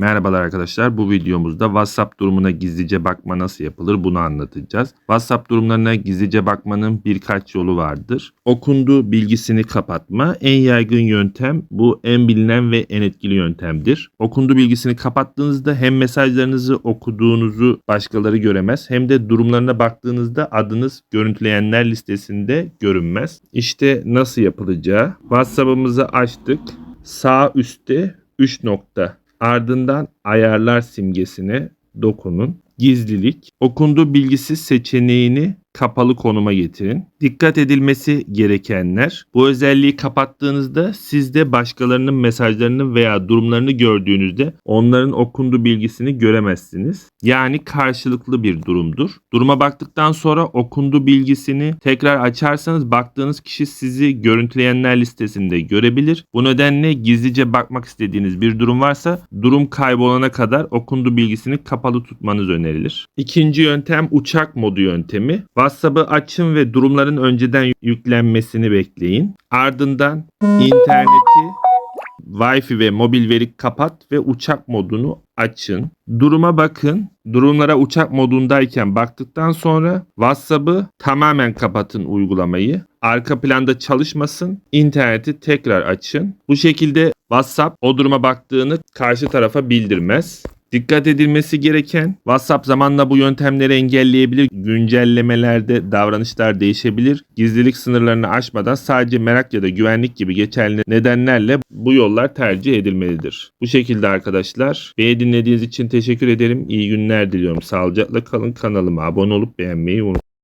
Merhabalar arkadaşlar. Bu videomuzda WhatsApp durumuna gizlice bakma nasıl yapılır bunu anlatacağız. WhatsApp durumlarına gizlice bakmanın birkaç yolu vardır. Okundu bilgisini kapatma en yaygın yöntem bu en bilinen ve en etkili yöntemdir. Okundu bilgisini kapattığınızda hem mesajlarınızı okuduğunuzu başkaları göremez hem de durumlarına baktığınızda adınız görüntüleyenler listesinde görünmez. İşte nasıl yapılacağı. WhatsApp'ımızı açtık. Sağ üstte 3 nokta Ardından ayarlar simgesine dokunun. Gizlilik. Okundu bilgisi seçeneğini kapalı konuma getirin. Dikkat edilmesi gerekenler. Bu özelliği kapattığınızda siz de başkalarının mesajlarını veya durumlarını gördüğünüzde onların okundu bilgisini göremezsiniz. Yani karşılıklı bir durumdur. Duruma baktıktan sonra okundu bilgisini tekrar açarsanız baktığınız kişi sizi görüntüleyenler listesinde görebilir. Bu nedenle gizlice bakmak istediğiniz bir durum varsa durum kaybolana kadar okundu bilgisini kapalı tutmanız önerilir. İkinci yöntem uçak modu yöntemi. WhatsApp'ı açın ve durumların önceden yüklenmesini bekleyin. Ardından interneti Wi-Fi ve mobil veri kapat ve uçak modunu açın. Duruma bakın. Durumlara uçak modundayken baktıktan sonra WhatsApp'ı tamamen kapatın uygulamayı. Arka planda çalışmasın. İnterneti tekrar açın. Bu şekilde WhatsApp o duruma baktığını karşı tarafa bildirmez. Dikkat edilmesi gereken WhatsApp zamanla bu yöntemleri engelleyebilir. Güncellemelerde davranışlar değişebilir. Gizlilik sınırlarını aşmadan sadece merak ya da güvenlik gibi geçerli nedenlerle bu yollar tercih edilmelidir. Bu şekilde arkadaşlar. Beni dinlediğiniz için teşekkür ederim. İyi günler diliyorum. Sağlıcakla kalın. Kanalıma abone olup beğenmeyi unutmayın.